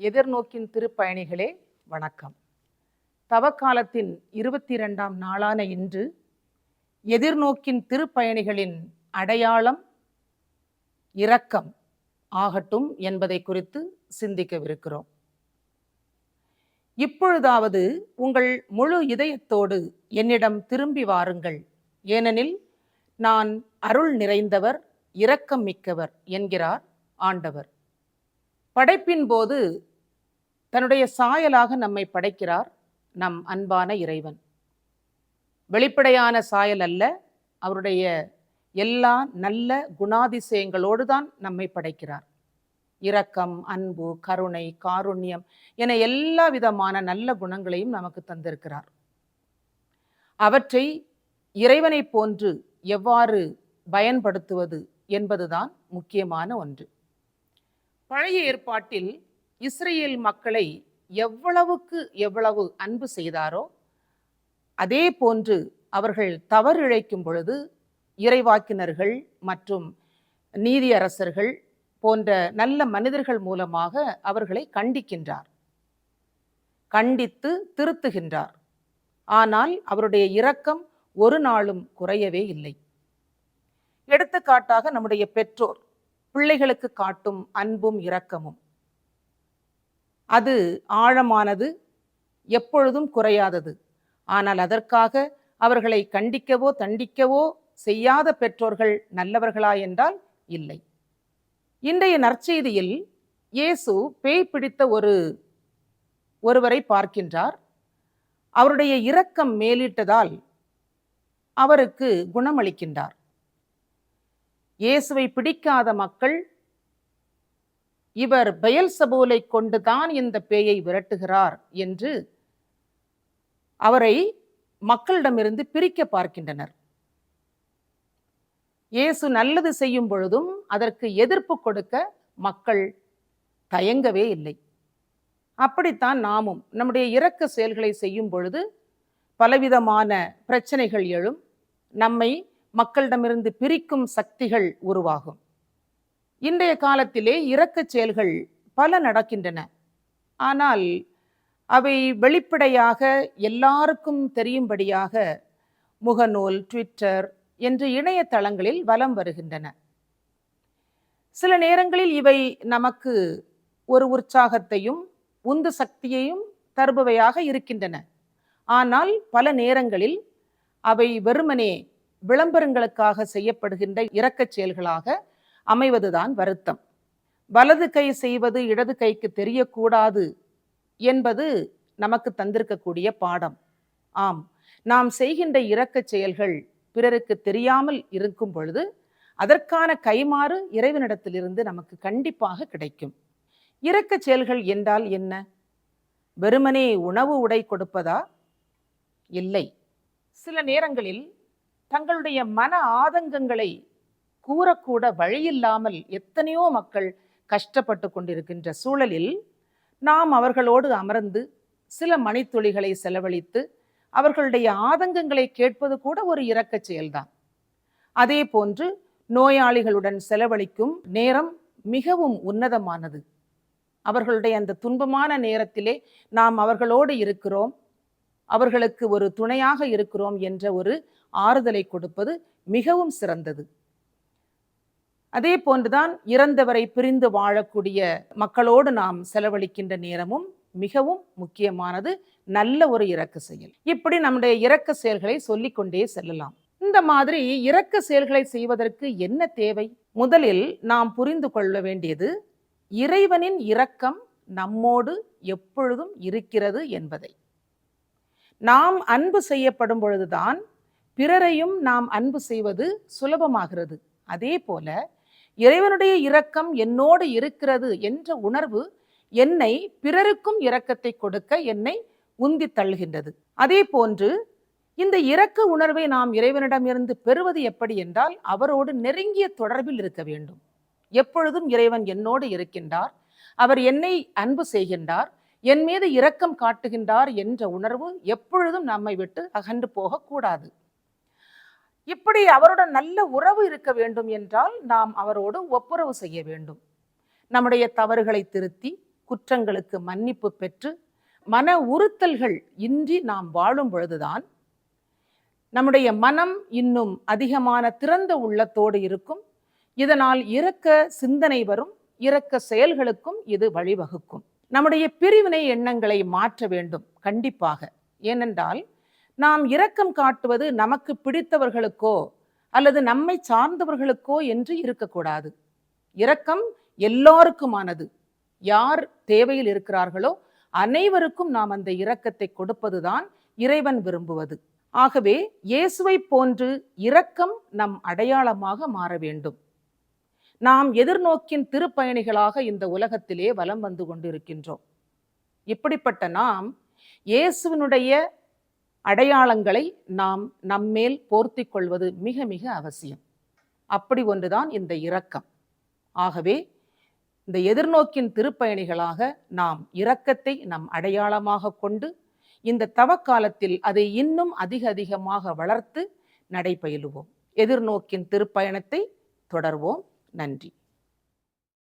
எதிர்நோக்கின் திருப்பயணிகளே வணக்கம். தவக்காலத்தின் இருபத்தி இரண்டாம் நாளான இன்று எதிர்நோக்கின் திருப்பயணிகளின் அடையாளம் இரக்கம் ஆகட்டும் என்பதை குறித்து சிந்திக்கவிருக்கிறோம். இப்பொழுதாவது உங்கள் முழு இதயத்தோடு என்னிடம் திரும்பி வாருங்கள். ஏனெனில் நான் அருள் நிறைந்தவர் இரக்கம் மிக்கவர் என்கிறார் ஆண்டவர். படைப்பின் போது தன்னுடைய சாயலாக நம்மை படைக்கிறார் நம் அன்பான இறைவன். வெளிப்படையான சாயல் அல்ல அவருடைய எல்லா நல்ல குணாதிசயங்களோடு தான் நம்மை படைக்கிறார். இரக்கம் அன்பு கருணை காருண்யம் என எல்லா விதமான நல்ல குணங்களையும் நமக்கு தந்திருக்கிறார். அவற்றை இறைவனைப் போன்று எவ்வாறு பயன்படுத்துவது என்பதுதான் முக்கியமான ஒன்று. பழைய ஏற்பாட்டில் இஸ்ரேல் மக்களை எவ்வளவுக்கு எவ்வளவு அன்பு செய்தாரோ அதே போன்று அவர்கள் தவறிழைக்கும் பொழுது இறைவாக்கினர்கள் மற்றும் நீதியரசர்கள் போன்ற நல்ல மனிதர்கள் மூலமாக அவர்களை கண்டிக்கின்றார். கண்டித்து திருத்துகின்றார். ஆனால் அவருடைய இரக்கம் ஒரு நாளும் குறையவே இல்லை. எடுத்துக்காட்டாக நம்முடைய பெற்றோர் பிள்ளைகளுக்கு காட்டும் அன்பும் இரக்கமும். அது ஆழமானது எப்பொழுதும் குறையாதது. ஆனால் அதற்காக அவர்களை கண்டிக்கவோ தண்டிக்கவோ செய்யாத பெற்றோர்கள் நல்லவர்களா என்றால் இல்லை. இன்றைய நற்செய்தியில் இயேசு பேய் பிடித்த ஒரு ஒருவரை பார்க்கின்றார். அவருடைய இரக்கம் மேலிட்டதால் அவருக்கு குணமளிக்கின்றார். இயேசுவை பிடிக்காத மக்கள் இவர் பெயல் சபோலை கொண்டுதான் இந்த பேயை விரட்டுகிறார் என்று அவரை மக்களிடமிருந்து பிரிக்க பார்க்கின்றனர். இயேசு நல்லது செய்யும் பொழுதும் அதற்கு எதிர்ப்பு கொடுக்க மக்கள் தயங்கவே இல்லை. அப்படித்தான் நாமும் நம்முடைய இரக்க செயல்களை செய்யும் பொழுது பலவிதமான பிரச்சனைகள் எழும். நம்மை மக்களிடமிருந்து பிரிக்கும் சக்திகள் உருவாகும். இன்றைய காலத்திலே இரக்கச் செயல்கள் பல நடக்கின்றன. ஆனால் அவை வெளிப்படையாக எல்லாருக்கும் தெரியும்படியாக முகநூல் ட்விட்டர் என்று இணையதளங்களில் வலம் வருகின்றன. சில நேரங்களில் இவை நமக்கு ஒரு உற்சாகத்தையும் உந்து சக்தியையும் தருபவையாக இருக்கின்றன. ஆனால் பல நேரங்களில் அவை வெறுமனே விளம்பரங்களுக்காக செய்யப்படுகின்ற இரக்கச் செயல்களாக அமைவதுதான் வருத்தம். வலது கை செய்வது இடது கைக்கு தெரியக்கூடாது என்பது நமக்கு தந்திருக்கக்கூடிய பாடம். ஆம் நாம் செய்கின்ற இரக்கச் செயல்கள் பிறருக்கு தெரியாமல் இருக்கும் பொழுது அதற்கான கைமாறு இறைவனிடத்திலிருந்து நமக்கு கண்டிப்பாக கிடைக்கும். இரக்கச் செயல்கள் என்றால் என்ன? வெறுமனே உணவு உடை கொடுப்பதா? இல்லை. சில நேரங்களில் தங்களுடைய மன ஆதங்கங்களை கூறக்கூட வழியில்லாமல் எத்தனையோ மக்கள் கஷ்டப்பட்டு கொண்டிருக்கின்ற சூழலில் நாம் அவர்களோடு அமர்ந்து சில மணித்துளிகளை செலவழித்து அவர்களுடைய ஆதங்கங்களை கேட்பது கூட ஒரு இரக்கச் செயல்தான். அதே போன்று நோயாளிகளுடன் செலவழிக்கும் நேரம் மிகவும் உன்னதமானது. அவர்களுடைய அந்த துன்பமான நேரத்திலே நாம் அவர்களோடு இருக்கிறோம். அவர்களுக்கு ஒரு துணையாக இருக்கிறோம் என்ற ஒரு ஆறுதலை கொடுப்பது மிகவும் சிறந்தது. அதே போன்றுதான் இறந்தவரை பிரிந்து வாழக்கூடிய மக்களோடு நாம் செலவழிக்கின்ற நேரமும் மிகவும் முக்கியமானது. நல்ல ஒரு இறக்க செயல். இப்படி நம்முடைய இறக்க செயல்களை சொல்லிக்கொண்டே செல்லலாம். இந்த மாதிரி இறக்க செயல்களை செய்வதற்கு என்ன தேவை? முதலில் நாம் புரிந்து கொள்ள வேண்டியது இறைவனின் இரக்கம் நம்மோடு எப்பொழுதும் இருக்கிறது என்பதை. நாம் அன்பு செய்யப்படும் பொழுதுதான் பிறரையும் நாம் அன்பு செய்வது சுலபமாகிறது. அதே போல இறைவனுடைய இரக்கம் என்னோடு இருக்கிறது என்ற உணர்வு என்னை பிறருக்கும் இரக்கத்தை கொடுக்க என்னை உந்தி தள்ளுகின்றது. அதே போன்று இந்த இரக்க உணர்வை நாம் இறைவனிடமிருந்து பெறுவது எப்படி என்றால் அவரோடு நெருங்கிய தொடர்பில் இருக்க வேண்டும். எப்பொழுதும் இறைவன் என்னோடு இருக்கின்றார். அவர் என்னை அன்பு செய்கின்றார். என் மீது இரக்கம் காட்டுகின்றார் என்ற உணர்வு எப்பொழுதும் நம்மை விட்டு அகன்று போகக்கூடாது. இப்படி அவருடன் நல்ல உறவு இருக்க வேண்டும் என்றால் நாம் அவரோடு ஒப்புரவு செய்ய வேண்டும். நம்முடைய தவறுகளை திருத்தி குற்றங்களுக்கு மன்னிப்பு பெற்று மன உறுத்தல்கள் இன்றி நாம் வாழும் பொழுதுதான் நம்முடைய மனம் இன்னும் அதிகமான திறந்த உள்ளத்தோடு இருக்கும். இதனால் இறக்க சிந்தனை வரும் இறக்க செயல்களுக்கும் இது வழிவகுக்கும். நம்முடைய பிரிவினை எண்ணங்களை மாற்ற வேண்டும் கண்டிப்பாக. ஏனென்றால் நாம் இரக்கம் காட்டுவது நமக்கு பிடித்தவர்களுக்கோ அல்லது நம்மை சார்ந்தவர்களுக்கோ என்று இருக்கக்கூடாது. இரக்கம் எல்லாருக்குமானது. யார் தேவையில் இருக்கிறார்களோ அனைவருக்கும் நாம் அந்த இரக்கத்தை கொடுப்பதுதான் இறைவன் விரும்புவது. ஆகவே இயேசுவை போன்று இரக்கம் நம் அடையாளமாக மாற வேண்டும். நாம் எதிர்நோக்கின் திருப்பயணிகளாக இந்த உலகத்திலே வலம் வந்து கொண்டிருக்கின்றோம். இப்படிப்பட்ட நாம் இயேசுவினுடைய அடையாளங்களை நாம் நம்மேல் போர்த்தி கொள்வது மிக மிக அவசியம். அப்படி ஒன்றுதான் இந்த இரக்கம். ஆகவே இந்த எதிர்நோக்கின் திருப்பயணிகளாக நாம் இரக்கத்தை நம் அடையாளமாக கொண்டு இந்த தவக்காலத்தில் அதை இன்னும் அதிக அதிகமாக வளர்த்து நடைபயிலுவோம். எதிர்நோக்கின் திருப்பயணத்தை தொடர்வோம். நன்றி.